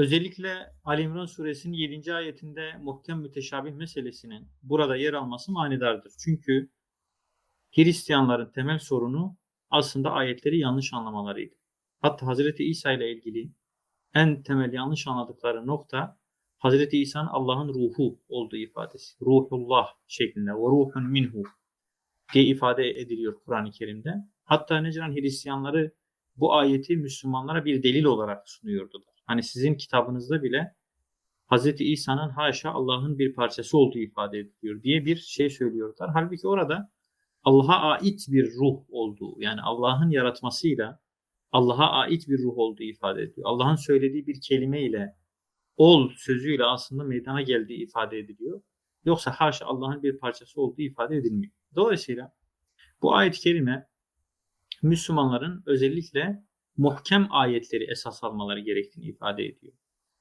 Özellikle Ali İmran suresinin 7. ayetinde muhkem müteşabih meselesinin burada yer alması manidardır. Çünkü Hristiyanların temel sorunu aslında ayetleri yanlış anlamalarıydı. Hatta Hazreti İsa ile ilgili en temel yanlış anladıkları nokta Hazreti İsa'nın Allah'ın ruhu olduğu ifadesi. Ruhullah şeklinde. Ve ruhun minhu diye ifade ediliyor Kur'an-ı Kerim'de. Hatta Necran Hristiyanları bu ayeti Müslümanlara bir delil olarak sunuyordular. Hani sizin kitabınızda bile Hazreti İsa'nın haşa Allah'ın bir parçası olduğu ifade ediliyor diye bir şey söylüyorlar. Halbuki orada Allah'a ait bir ruh olduğu yani Allah'ın yaratmasıyla Allah'a ait bir ruh olduğu ifade ediyor. Allah'ın söylediği bir kelime ile ol sözüyle aslında meydana geldiği ifade ediliyor. Yoksa haşa Allah'ın bir parçası olduğu ifade edilmiyor. Dolayısıyla bu ayet-i kerime Müslümanların özellikle muhkem ayetleri esas almaları gerektiğini ifade ediyor.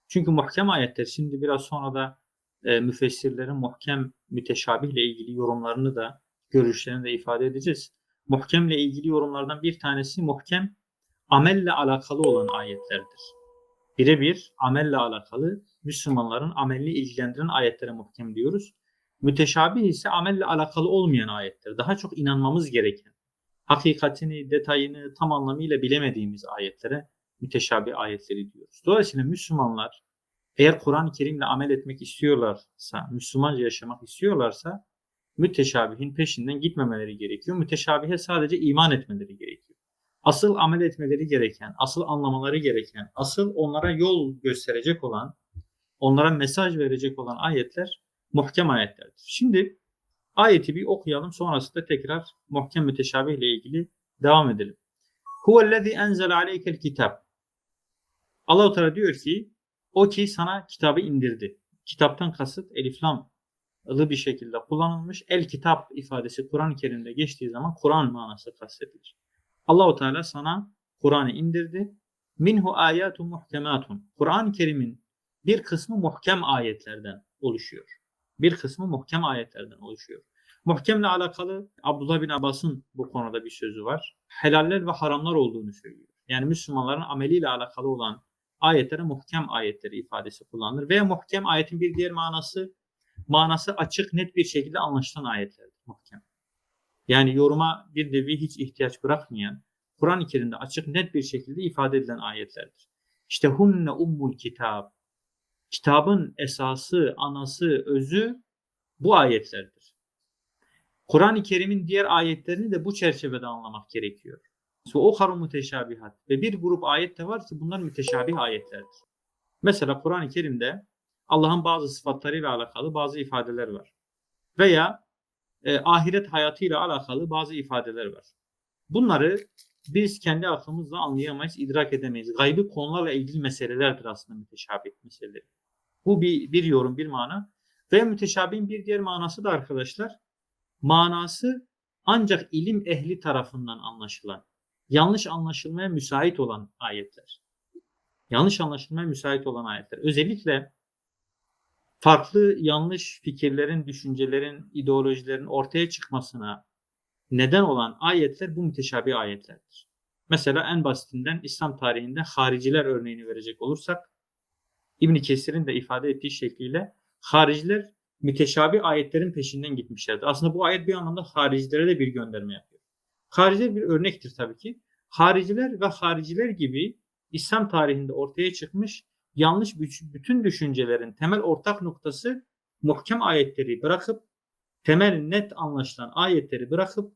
Çünkü muhkem ayetler şimdi biraz sonra da e, müfessirlerin muhkem müteşabihle ilgili yorumlarını da görüşlerini de ifade edeceğiz. Muhkemle ilgili yorumlardan bir tanesi muhkem amelle alakalı olan ayetlerdir. Birebir amelle alakalı Müslümanların amelini ilgilendiren ayetlere muhkem diyoruz. Müteşabih ise amelle alakalı olmayan ayetler. Daha çok inanmamız gereken, hakikatini, detayını tam anlamıyla bilemediğimiz ayetlere müteşabih ayetleri diyoruz. Dolayısıyla Müslümanlar eğer Kur'an-ı Kerim'le amel etmek istiyorlarsa, Müslümanca yaşamak istiyorlarsa müteşabihin peşinden gitmemeleri gerekiyor. Müteşabihe sadece iman etmeleri gerekiyor. Asıl amel etmeleri gereken, asıl anlamaları gereken, asıl onlara yol gösterecek olan, onlara mesaj verecek olan ayetler muhkem ayetlerdir. Şimdi ayeti bir okuyalım sonrasında tekrar muhkem müteşabih ile ilgili devam edelim. Huvellezî enzel aleykel kitap. Allah-u Teala diyor ki o ki sana kitabı indirdi. Kitaptan kasıt eliflamlı bir şekilde kullanılmış. El kitap ifadesi Kur'an-ı Kerim'de geçtiği zaman Kur'an manası kastedilir. Allahu Teala sana Kur'an'ı indirdi. Minhu ayatun muhkematun. Kur'an-ı Kerim'in bir kısmı muhkem ayetlerden oluşuyor. Bir kısmı muhkem ayetlerden oluşuyor. Muhkemle alakalı Abdullah bin Abbas'ın bu konuda bir sözü var. Helaller ve haramlar olduğunu söylüyor. Yani Müslümanların ameliyle alakalı olan ayetlere muhkem ayetleri ifadesi kullanılır. Veya muhkem ayetin bir diğer manası manası açık net bir şekilde anlaşılan ayetlerdir muhkem. Yani yoruma bir nevi hiç ihtiyaç bırakmayan, Kur'an-ı Kerim'de açık net bir şekilde ifade edilen ayetlerdir. İşte hunne ummul kitab. Kitabın esası, anası, özü bu ayetlerdir. Kur'an-ı Kerim'in diğer ayetlerini de bu çerçevede anlamak gerekiyor. O haru müteşabihat. Ve bir grup ayet de var ki bunlar müteşabih ayetlerdir. Mesela Kur'an-ı Kerim'de Allah'ın bazı sıfatlarıyla alakalı bazı ifadeler var. Veya e, ahiret hayatıyla alakalı bazı ifadeler var. Bunları biz kendi aklımızla anlayamayız, idrak edemeyiz. Gaybi konularla ilgili meselelerdir aslında müteşabih meseleleri. Bu bir, bir yorum, bir mana. Ve müteşabihin bir diğer manası da arkadaşlar, manası ancak ilim ehli tarafından anlaşılan, yanlış anlaşılmaya müsait olan ayetler. Yanlış anlaşılmaya müsait olan ayetler. Özellikle farklı yanlış fikirlerin, düşüncelerin, ideolojilerin ortaya çıkmasına neden olan ayetler bu müteşabih ayetlerdir. Mesela en basitinden İslam tarihinde hariciler örneğini verecek olursak İbn Kesir'in de ifade ettiği şekliyle hariciler müteşabih ayetlerin peşinden gitmişlerdir. Aslında bu ayet bir anlamda haricilere de bir gönderme yapıyor. Hariciler bir örnektir tabii ki. Hariciler ve hariciler gibi İslam tarihinde ortaya çıkmış yanlış bütün düşüncelerin temel ortak noktası muhkem ayetleri bırakıp temel net anlaşılan ayetleri bırakıp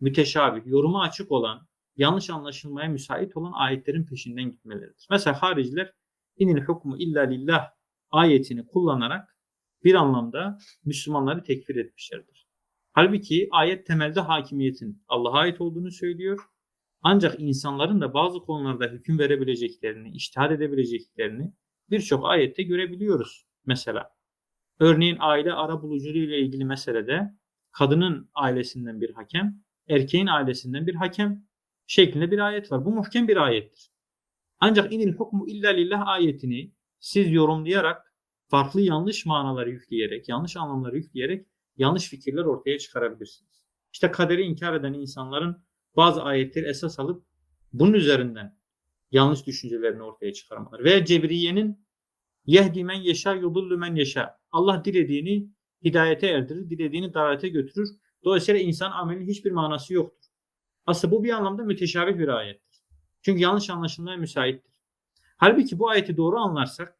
müteşabih, yoruma açık olan, yanlış anlaşılmaya müsait olan ayetlerin peşinden gitmeleridir. Mesela hariciler inil hukmu illa lillah ayetini kullanarak bir anlamda Müslümanları tekfir etmişlerdir. Halbuki ayet temelde hakimiyetin Allah'a ait olduğunu söylüyor ancak insanların da bazı konularda hüküm verebileceklerini, iştihad edebileceklerini birçok ayette görebiliyoruz mesela. Örneğin aile ara ile ilgili meselede kadının ailesinden bir hakem, erkeğin ailesinden bir hakem şeklinde bir ayet var. Bu muhkem bir ayettir. Ancak inil hukmu illa lillah ayetini siz yorumlayarak farklı yanlış manaları yükleyerek, yanlış anlamları yükleyerek yanlış fikirler ortaya çıkarabilirsiniz. İşte kaderi inkar eden insanların bazı ayetleri esas alıp bunun üzerinden yanlış düşüncelerini ortaya çıkarmaları. Veya Cebriye'nin Yehdi men yeşâ yudullu men yeşâ. Allah dilediğini hidayete erdirir, dilediğini dalalete götürür. Dolayısıyla insan amelinin hiçbir manası yoktur. Aslında bu bir anlamda müteşabih bir ayettir. Çünkü yanlış anlaşılmaya müsaittir. Halbuki bu ayeti doğru anlarsak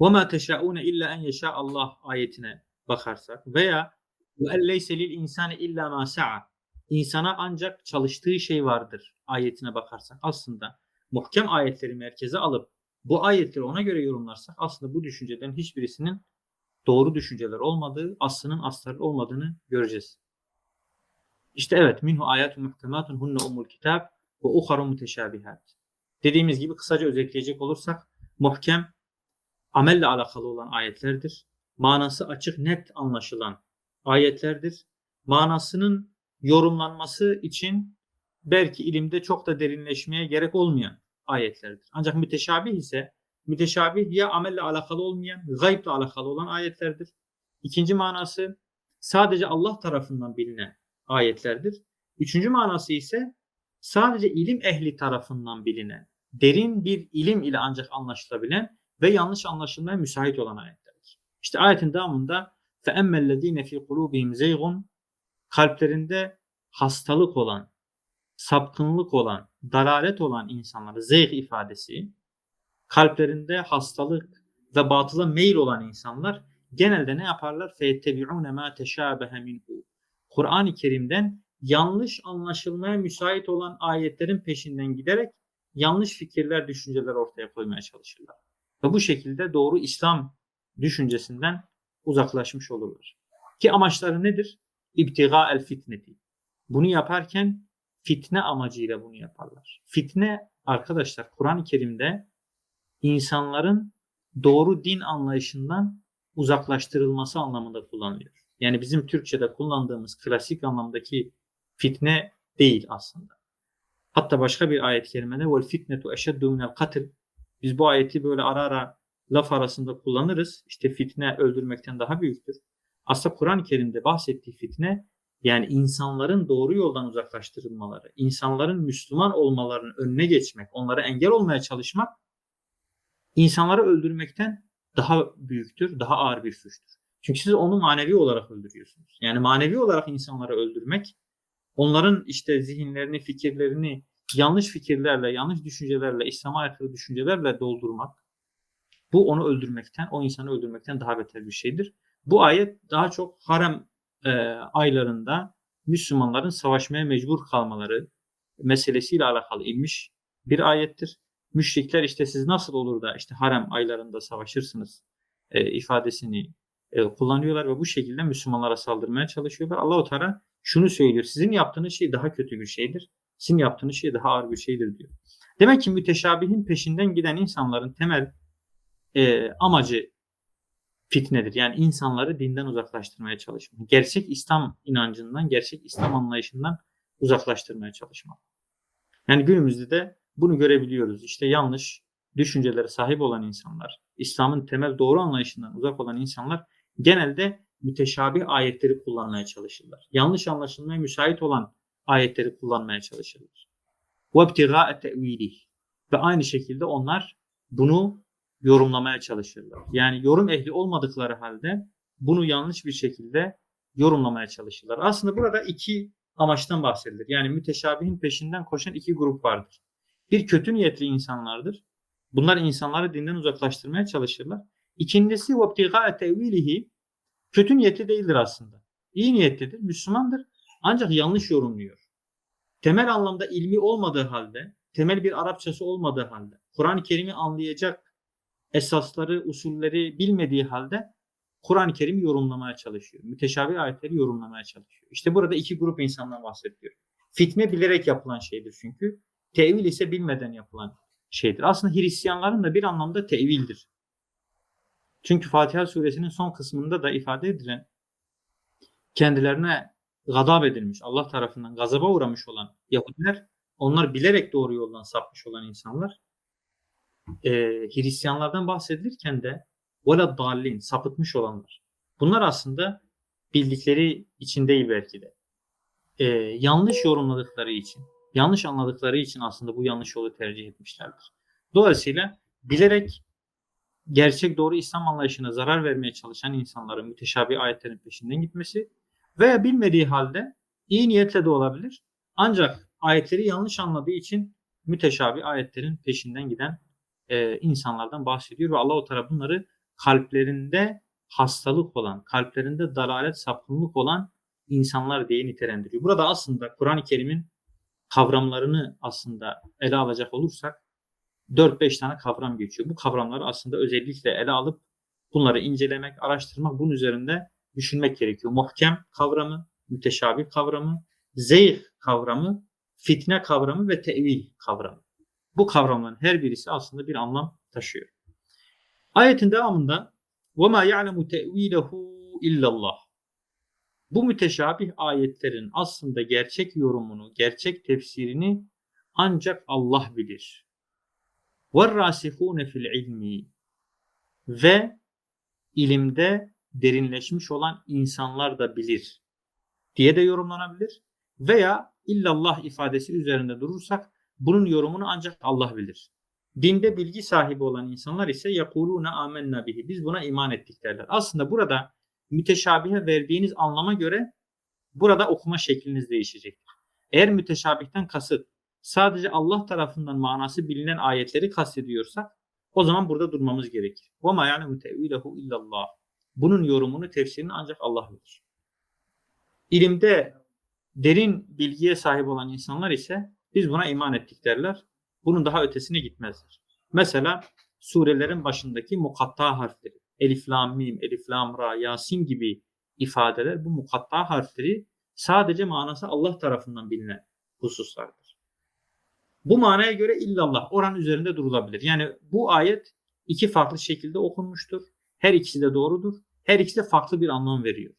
وَمَا تَشَاءُونَ اِلَّا اَنْ يَشَاءَ Allah ayetine bakarsak veya وَاَلَّيْسَ لِلْاِنْسَانِ اِلَّا مَا سَعَى İnsana ancak çalıştığı şey vardır ayetine bakarsak aslında muhkem ayetleri merkeze alıp bu ayetleri ona göre yorumlarsak aslında bu düşüncelerin hiçbirisinin doğru düşünceler olmadığı, aslının astarı olmadığını göreceğiz. İşte evet minhu ayatun muhkematun hunne umul kitab ve uharu muteşabihat. Dediğimiz gibi kısaca özetleyecek olursak muhkem amelle alakalı olan ayetlerdir. Manası açık net anlaşılan ayetlerdir. Manasının yorumlanması için belki ilimde çok da derinleşmeye gerek olmayan ayetlerdir. Ancak müteşabih ise müteşabih ya amelle alakalı olmayan, gayble alakalı olan ayetlerdir. İkinci manası sadece Allah tarafından bilinen ayetlerdir. Üçüncü manası ise sadece ilim ehli tarafından bilinen, derin bir ilim ile ancak anlaşılabilen ve yanlış anlaşılmaya müsait olan ayetlerdir. İşte ayetin devamında فَاَمَّا الَّذ۪ينَ ف۪ي قُلُوبِهِمْ زَيْغٌ Kalplerinde hastalık olan, sapkınlık olan, dalalet olan insanları zeyh ifadesi, kalplerinde hastalık ve batıla meyil olan insanlar genelde ne yaparlar? فَيَتَّبِعُونَ مَا تَشَابَهَ مِنْهُ Kur'an-ı Kerim'den yanlış anlaşılmaya müsait olan ayetlerin peşinden giderek yanlış fikirler, düşünceler ortaya koymaya çalışırlar. Ve bu şekilde doğru İslam düşüncesinden uzaklaşmış olurlar. Ki amaçları nedir? İbtiga el fitneti. Bunu yaparken fitne amacıyla bunu yaparlar. Fitne arkadaşlar Kur'an-ı Kerim'de insanların doğru din anlayışından uzaklaştırılması anlamında kullanılıyor. Yani bizim Türkçe'de kullandığımız klasik anlamdaki fitne değil aslında. Hatta başka bir ayet-i kerimede vel fitnetu eşeddu minel katil. Biz bu ayeti böyle ara ara laf arasında kullanırız. İşte fitne öldürmekten daha büyüktür. Aslında Kur'an-ı Kerim'de bahsettiği fitne yani insanların doğru yoldan uzaklaştırılmaları, insanların Müslüman olmalarının önüne geçmek, onlara engel olmaya çalışmak insanları öldürmekten daha büyüktür, daha ağır bir suçtur. Çünkü siz onu manevi olarak öldürüyorsunuz. Yani manevi olarak insanları öldürmek, onların işte zihinlerini, fikirlerini yanlış fikirlerle, yanlış düşüncelerle, İslam'a aykırı düşüncelerle doldurmak, bu onu öldürmekten, o insanı öldürmekten daha beter bir şeydir. Bu ayet daha çok harem e, aylarında Müslümanların savaşmaya mecbur kalmaları meselesiyle alakalı inmiş bir ayettir. Müşrikler işte siz nasıl olur da işte harem aylarında savaşırsınız e, ifadesini e, kullanıyorlar ve bu şekilde Müslümanlara saldırmaya çalışıyorlar. Allah-u Teala şunu söylüyor. Sizin yaptığınız şey daha kötü bir şeydir. Sizin yaptığınız şey daha ağır bir şeydir diyor. Demek ki müteşabihin peşinden giden insanların temel e, amacı fitnedir. Yani insanları dinden uzaklaştırmaya çalışmak. Gerçek İslam inancından, gerçek İslam anlayışından uzaklaştırmaya çalışmak. Yani günümüzde de bunu görebiliyoruz. İşte yanlış düşüncelere sahip olan insanlar, İslam'ın temel doğru anlayışından uzak olan insanlar genelde müteşabih ayetleri kullanmaya çalışırlar. Yanlış anlaşılmaya müsait olan ayetleri kullanmaya çalışırlar. وَابْتِغَاءَ تَعْوِيلِهِ Ve aynı şekilde onlar bunu yorumlamaya çalışırlar. Yani yorum ehli olmadıkları halde bunu yanlış bir şekilde yorumlamaya çalışırlar. Aslında burada iki amaçtan bahsedilir. Yani müteşabihin peşinden koşan iki grup vardır. Bir kötü niyetli insanlardır. Bunlar insanları dinden uzaklaştırmaya çalışırlar. İkincisi وَابْتِغَاءَ تَعْوِيلِهِ Kötü niyetli değildir aslında. İyi niyetlidir, Müslümandır ancak yanlış yorumluyor. Temel anlamda ilmi olmadığı halde, temel bir Arapçası olmadığı halde, Kur'an-ı Kerim'i anlayacak esasları, usulleri bilmediği halde Kur'an-ı Kerim'i yorumlamaya çalışıyor. Müteşabih ayetleri yorumlamaya çalışıyor. İşte burada iki grup insandan bahsediyor. Fitne bilerek yapılan şeydir çünkü. Tevil ise bilmeden yapılan şeydir. Aslında Hristiyanların da bir anlamda tevildir. Çünkü Fatiha suresinin son kısmında da ifade edilen kendilerine gadab edilmiş, Allah tarafından gazaba uğramış olan Yahudiler, onlar bilerek doğru yoldan sapmış olan insanlar. E, Hristiyanlardan bahsedilirken de vela dallin, sapıtmış olanlar. Bunlar aslında bildikleri için değil belki de. E, yanlış yorumladıkları için, yanlış anladıkları için aslında bu yanlış yolu tercih etmişlerdir. Dolayısıyla bilerek gerçek doğru İslam anlayışına zarar vermeye çalışan insanların müteşabih ayetlerin peşinden gitmesi veya bilmediği halde iyi niyetle de olabilir. Ancak ayetleri yanlış anladığı için müteşabih ayetlerin peşinden giden e, insanlardan bahsediyor ve Allah-u Teala bunları kalplerinde hastalık olan, kalplerinde dalalet, sapkınlık olan insanlar diye nitelendiriyor. Burada aslında Kur'an-ı Kerim'in kavramlarını aslında ele alacak olursak 4-5 tane kavram geçiyor. Bu kavramları aslında özellikle ele alıp bunları incelemek, araştırmak, bunun üzerinde düşünmek gerekiyor. Muhkem kavramı, müteşabih kavramı, zeyh kavramı, fitne kavramı ve tevil kavramı. Bu kavramların her birisi aslında bir anlam taşıyor. Ayetin devamında وَمَا يَعْلَمُ تَأْو۪يلَهُ اِلَّا اللّٰهِ Bu müteşabih ayetlerin aslında gerçek yorumunu, gerçek tefsirini ancak Allah bilir. وَالرَّاسِخُونَ fil ilmi Ve ilimde derinleşmiş olan insanlar da bilir diye de yorumlanabilir. Veya illallah ifadesi üzerinde durursak bunun yorumunu ancak Allah bilir. Dinde bilgi sahibi olan insanlar ise yakuluna amenna bihi. Biz buna iman ettik derler. Aslında burada müteşabihe verdiğiniz anlama göre burada okuma şekliniz değişecektir. Eğer müteşabihten kasıt sadece Allah tarafından manası bilinen ayetleri kastediyorsak o zaman burada durmamız gerekir. Ma yani mütevilehu illallah. Bunun yorumunu, tefsirini ancak Allah bilir. İlimde derin bilgiye sahip olan insanlar ise biz buna iman ettik derler. Bunun daha ötesine gitmezler. Mesela surelerin başındaki mukatta harfleri, elif lam mim, elif lam ra, yasin gibi ifadeler bu mukatta harfleri sadece manası Allah tarafından bilinen hususlardır. Bu manaya göre illallah oran üzerinde durulabilir. Yani bu ayet iki farklı şekilde okunmuştur. Her ikisi de doğrudur. Her ikisi de farklı bir anlam veriyor.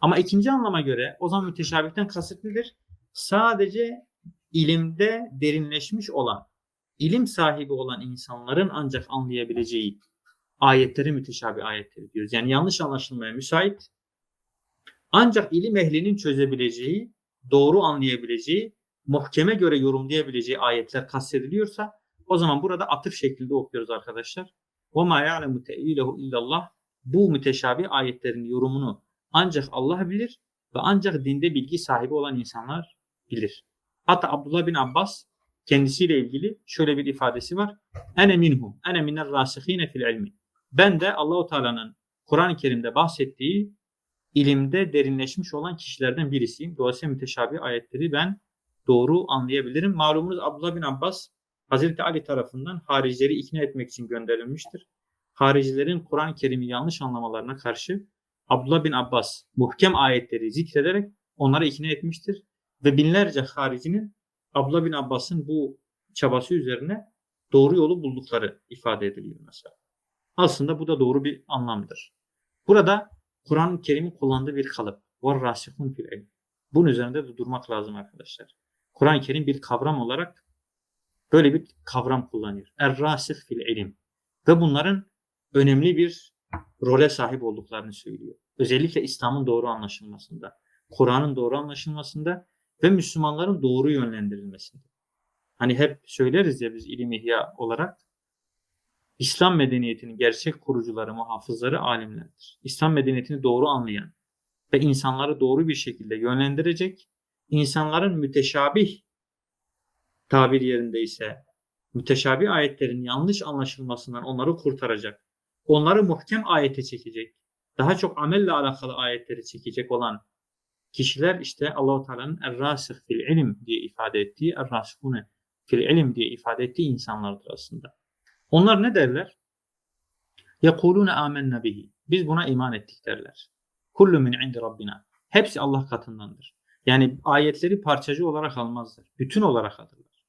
Ama ikinci anlama göre o zaman müteşabihten kasıt nedir? Sadece ilimde derinleşmiş olan, ilim sahibi olan insanların ancak anlayabileceği ayetleri müteşabih ayetleri diyoruz. Yani yanlış anlaşılmaya müsait. Ancak ilim ehlinin çözebileceği, doğru anlayabileceği, muhkeme göre yorumlayabileceği ayetler kastediliyorsa o zaman burada atıf şeklinde okuyoruz arkadaşlar. وَمَا يَعْلَمُ تَعِيلَهُ illallah Bu müteşabih ayetlerin yorumunu ancak Allah bilir ve ancak dinde bilgi sahibi olan insanlar bilir. Hatta Abdullah bin Abbas kendisiyle ilgili şöyle bir ifadesi var. Ene minhum, ene minel rasihine fil ilmi. Ben de Allahu Teala'nın Kur'an-ı Kerim'de bahsettiği ilimde derinleşmiş olan kişilerden birisiyim. Dolayısıyla müteşabih ayetleri ben doğru anlayabilirim. Malumunuz Abdullah bin Abbas Hazreti Ali tarafından haricileri ikna etmek için gönderilmiştir. Haricilerin Kur'an-ı Kerim'i yanlış anlamalarına karşı Abdullah bin Abbas muhkem ayetleri zikrederek onları ikna etmiştir. Ve binlerce haricinin Abdullah bin Abbas'ın bu çabası üzerine doğru yolu buldukları ifade ediliyor mesela. Aslında bu da doğru bir anlamdır. Burada Kur'an-ı Kerim'in kullandığı bir kalıp. Var rasihun fil Bunun üzerinde de durmak lazım arkadaşlar. Kur'an-ı Kerim bir kavram olarak böyle bir kavram kullanıyor. Er-rasih fil ilim. Ve bunların önemli bir role sahip olduklarını söylüyor. Özellikle İslam'ın doğru anlaşılmasında, Kur'an'ın doğru anlaşılmasında ve Müslümanların doğru yönlendirilmesinde. Hani hep söyleriz ya biz ilim ihya olarak İslam medeniyetinin gerçek kurucuları, muhafızları alimlerdir. İslam medeniyetini doğru anlayan ve insanları doğru bir şekilde yönlendirecek, insanların müteşabih tabir yerinde ise müteşabih ayetlerin yanlış anlaşılmasından onları kurtaracak, onları muhkem ayete çekecek, daha çok amelle alakalı ayetleri çekecek olan kişiler işte Allahu Teala'nın er-rasih fil ilim diye ifade ettiği, er-rasihune fil ilim diye ifade ettiği insanlardır aslında. Onlar ne derler? Yekulune amenne bihi. Biz buna iman ettik derler. Kullu min indi rabbina. Hepsi Allah katındandır. Yani ayetleri parçacı olarak almazlar. Bütün olarak alırlar.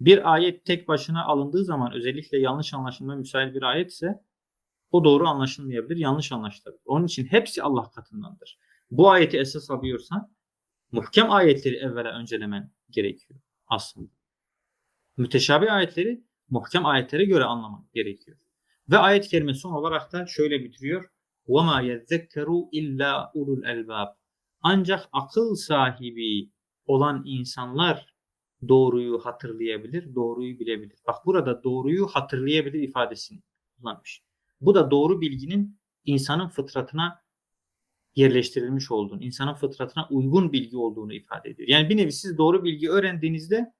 Bir ayet tek başına alındığı zaman özellikle yanlış anlaşılma müsait bir ayetse o doğru anlaşılmayabilir, yanlış anlaşılabilir. Onun için hepsi Allah katındandır. Bu ayeti esas alıyorsan muhkem ayetleri evvela öncelemen gerekiyor aslında. Müteşabih ayetleri muhkem ayetlere göre anlamak gerekiyor. Ve ayet-i kerime son olarak da şöyle bitiriyor. وَمَا يَذَّكَّرُوا illa ulul elbab. ancak akıl sahibi olan insanlar doğruyu hatırlayabilir, doğruyu bilebilir. Bak burada doğruyu hatırlayabilir ifadesini kullanmış. Bu da doğru bilginin insanın fıtratına yerleştirilmiş olduğunu, insanın fıtratına uygun bilgi olduğunu ifade ediyor. Yani bir nevi siz doğru bilgi öğrendiğinizde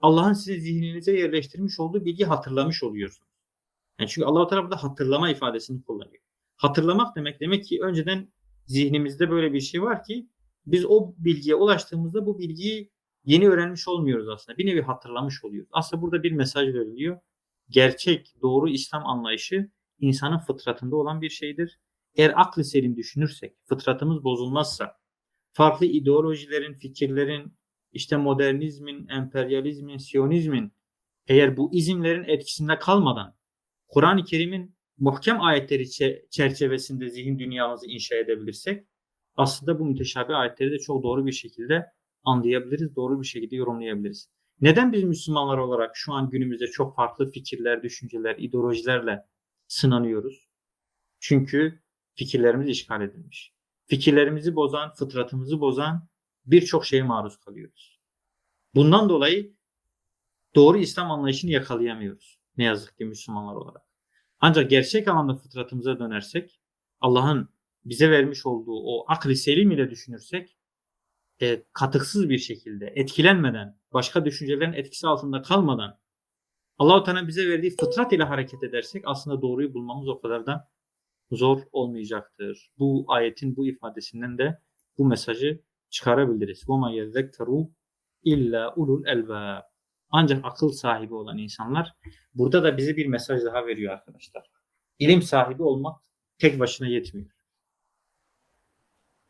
Allah'ın sizin zihninize yerleştirmiş olduğu bilgi hatırlamış oluyorsunuz. Yani çünkü Allah-u Teala hatırlama ifadesini kullanıyor. Hatırlamak demek demek ki önceden zihnimizde böyle bir şey var ki biz o bilgiye ulaştığımızda bu bilgiyi yeni öğrenmiş olmuyoruz aslında. Bir nevi hatırlamış oluyoruz. Aslında burada bir mesaj veriliyor. Gerçek, doğru İslam anlayışı insanın fıtratında olan bir şeydir. Eğer aklı selim düşünürsek, fıtratımız bozulmazsa, farklı ideolojilerin, fikirlerin, işte modernizmin, emperyalizmin, siyonizmin eğer bu izimlerin etkisinde kalmadan Kur'an-ı Kerim'in muhkem ayetleri çerçevesinde zihin dünyamızı inşa edebilirsek aslında bu müteşabih ayetleri de çok doğru bir şekilde anlayabiliriz, doğru bir şekilde yorumlayabiliriz. Neden biz Müslümanlar olarak şu an günümüzde çok farklı fikirler, düşünceler, ideolojilerle sınanıyoruz? Çünkü fikirlerimiz işgal edilmiş. Fikirlerimizi bozan, fıtratımızı bozan birçok şeye maruz kalıyoruz. Bundan dolayı doğru İslam anlayışını yakalayamıyoruz. Ne yazık ki Müslümanlar olarak. Ancak gerçek anlamda fıtratımıza dönersek, Allah'ın bize vermiş olduğu o akli selim ile düşünürsek, e, katıksız bir şekilde, etkilenmeden, başka düşüncelerin etkisi altında kalmadan, Allah-u Teala bize verdiği fıtrat ile hareket edersek aslında doğruyu bulmamız o kadar da zor olmayacaktır. Bu ayetin bu ifadesinden de bu mesajı çıkarabiliriz. وَمَا يَذَّكَّرُوا illa ulul elbab. Ancak akıl sahibi olan insanlar burada da bize bir mesaj daha veriyor arkadaşlar. İlim sahibi olmak tek başına yetmiyor.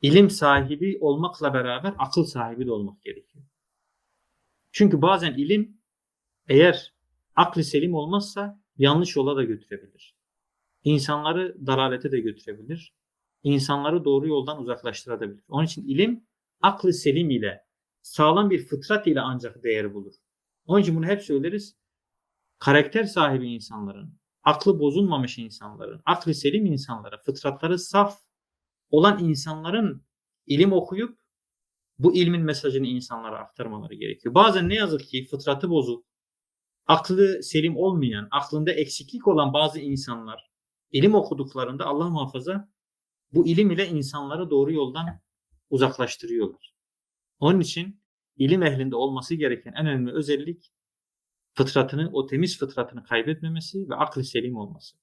İlim sahibi olmakla beraber akıl sahibi de olmak gerekiyor. Çünkü bazen ilim eğer aklı selim olmazsa yanlış yola da götürebilir. İnsanları dalalete de götürebilir. İnsanları doğru yoldan uzaklaştırabilir. Onun için ilim aklı selim ile sağlam bir fıtrat ile ancak değer bulur. Onun için bunu hep söyleriz. Karakter sahibi insanların, aklı bozulmamış insanların, aklı selim insanlara, fıtratları saf olan insanların ilim okuyup bu ilmin mesajını insanlara aktarmaları gerekiyor. Bazen ne yazık ki fıtratı bozuk, aklı selim olmayan, aklında eksiklik olan bazı insanlar ilim okuduklarında Allah muhafaza bu ilim ile insanları doğru yoldan uzaklaştırıyorlar. Onun için ilim ehlinde olması gereken en önemli özellik fıtratını, o temiz fıtratını kaybetmemesi ve aklı selim olması.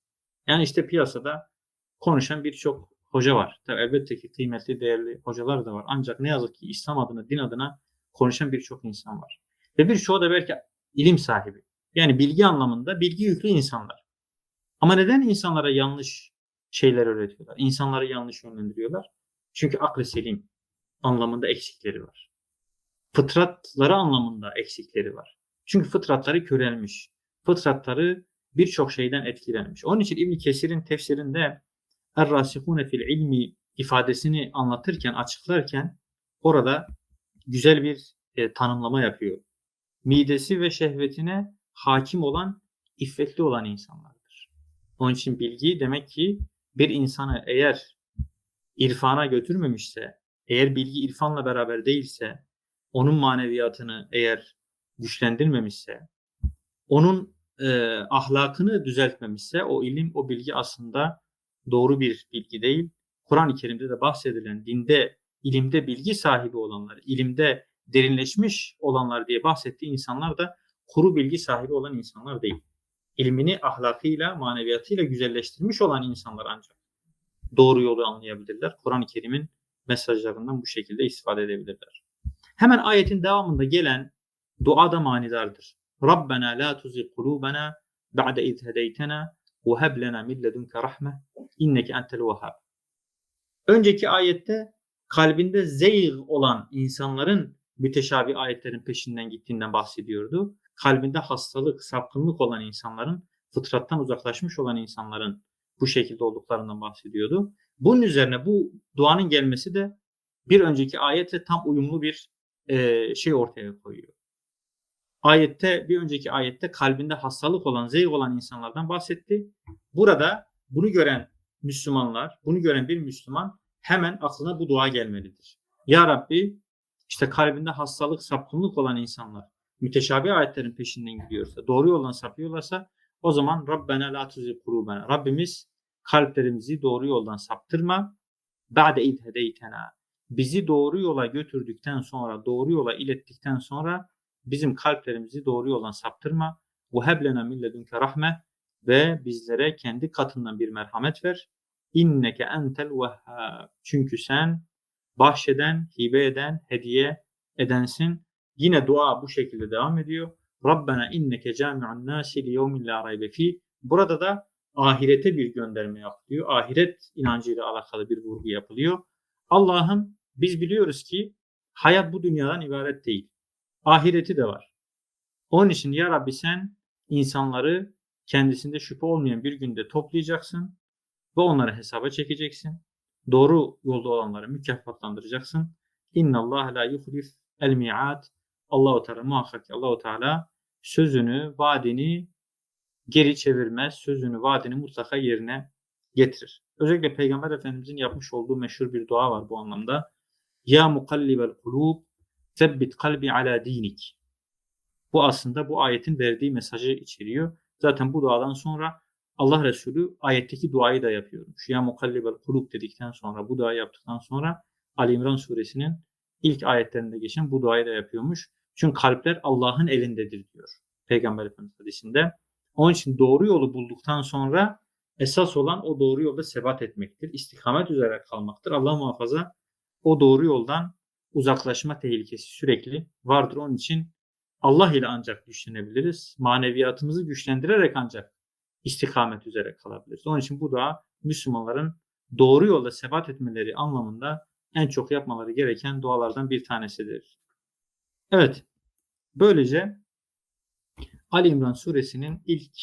Yani işte piyasada konuşan birçok hoca var. Tabi elbette ki kıymetli, değerli hocalar da var. Ancak ne yazık ki İslam adına, din adına konuşan birçok insan var. Ve birçoğu da belki ilim sahibi. Yani bilgi anlamında bilgi yüklü insanlar. Ama neden insanlara yanlış şeyler öğretiyorlar? İnsanları yanlış yönlendiriyorlar. Çünkü aklı selim anlamında eksikleri var. Fıtratları anlamında eksikleri var. Çünkü fıtratları körelmiş. Fıtratları birçok şeyden etkilenmiş. Onun için İbn Kesir'in tefsirinde Er-rasihune fil ilmi ifadesini anlatırken, açıklarken orada güzel bir e, tanımlama yapıyor. Midesi ve şehvetine hakim olan, iffetli olan insanlardır. Onun için bilgi demek ki bir insanı eğer irfana götürmemişse, eğer bilgi irfanla beraber değilse, onun maneviyatını eğer güçlendirmemişse, onun e, ahlakını düzeltmemişse o ilim, o bilgi aslında doğru bir bilgi değil. Kur'an-ı Kerim'de de bahsedilen dinde, ilimde bilgi sahibi olanlar, ilimde derinleşmiş olanlar diye bahsettiği insanlar da kuru bilgi sahibi olan insanlar değil. İlmini ahlakıyla, maneviyatıyla güzelleştirmiş olan insanlar ancak doğru yolu anlayabilirler. Kur'an-ı Kerim'in mesajlarından bu şekilde istifade edebilirler. Hemen ayetin devamında gelen dua da manidardır. Rabbena la tuzigh kulubana ba'de iz hedeytena ve heb lena min ledunke rahme inneke entel vehhab. Önceki ayette kalbinde zeyg olan insanların müteşabih ayetlerin peşinden gittiğinden bahsediyordu. Kalbinde hastalık, sapkınlık olan insanların, fıtrattan uzaklaşmış olan insanların bu şekilde olduklarından bahsediyordu. Bunun üzerine bu duanın gelmesi de bir önceki ayetle tam uyumlu bir e, şey ortaya koyuyor. Ayette bir önceki ayette kalbinde hastalık olan, zayıf olan insanlardan bahsetti. Burada bunu gören Müslümanlar, bunu gören bir Müslüman hemen aklına bu dua gelmelidir. Ya Rabbi işte kalbinde hastalık, sapkınlık olan insanlar müteşabih ayetlerin peşinden gidiyorsa, doğru yoldan sapıyorlarsa o zaman Rabbena la tuzigh kulubena. Rabbimiz kalplerimizi doğru yoldan saptırma. Ba'de id hedeytena. Bizi doğru yola götürdükten sonra, doğru yola ilettikten sonra bizim kalplerimizi doğru yoldan saptırma. Heblena min ledunke rahme ve bizlere kendi katından bir merhamet ver. İnneke entel vehhab. Çünkü sen bahşeden, hibe eden, hediye edensin. Yine dua bu şekilde devam ediyor. Rabbena inneke cami'un nasi li yevmin la fi. Burada da ahirete bir gönderme yapılıyor. Ahiret inancıyla alakalı bir vurgu yapılıyor. Allah'ım biz biliyoruz ki hayat bu dünyadan ibaret değil. Ahireti de var. Onun için ya Rabbi sen insanları kendisinde şüphe olmayan bir günde toplayacaksın ve onları hesaba çekeceksin. Doğru yolda olanları mükafatlandıracaksın. İnna Allah la yuhlif el mi'at. Allahu Teala muhakkak ki Allahu Teala sözünü, vaadini geri çevirmez. Sözünü, vaadini mutlaka yerine getirir. Özellikle Peygamber Efendimizin yapmış olduğu meşhur bir dua var bu anlamda. Ya mukallibel kulub sebbit kalbi ala dinik. Bu aslında bu ayetin verdiği mesajı içeriyor. Zaten bu duadan sonra Allah Resulü ayetteki duayı da yapıyormuş. Ya mukallibel kulub dedikten sonra bu duayı yaptıktan sonra Ali İmran suresinin ilk ayetlerinde geçen bu duayı da yapıyormuş. Çünkü kalpler Allah'ın elindedir diyor Peygamber Efendimiz hadisinde. Onun için doğru yolu bulduktan sonra esas olan o doğru yolda sebat etmektir. İstikamet üzere kalmaktır. Allah muhafaza o doğru yoldan uzaklaşma tehlikesi sürekli vardır. Onun için Allah ile ancak güçlenebiliriz. Maneviyatımızı güçlendirerek ancak istikamet üzere kalabiliriz. Onun için bu da Müslümanların doğru yolda sebat etmeleri anlamında en çok yapmaları gereken dualardan bir tanesidir. Evet. Böylece Ali İmran suresinin ilk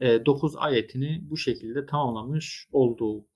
9 ayetini bu şekilde tamamlamış olduğu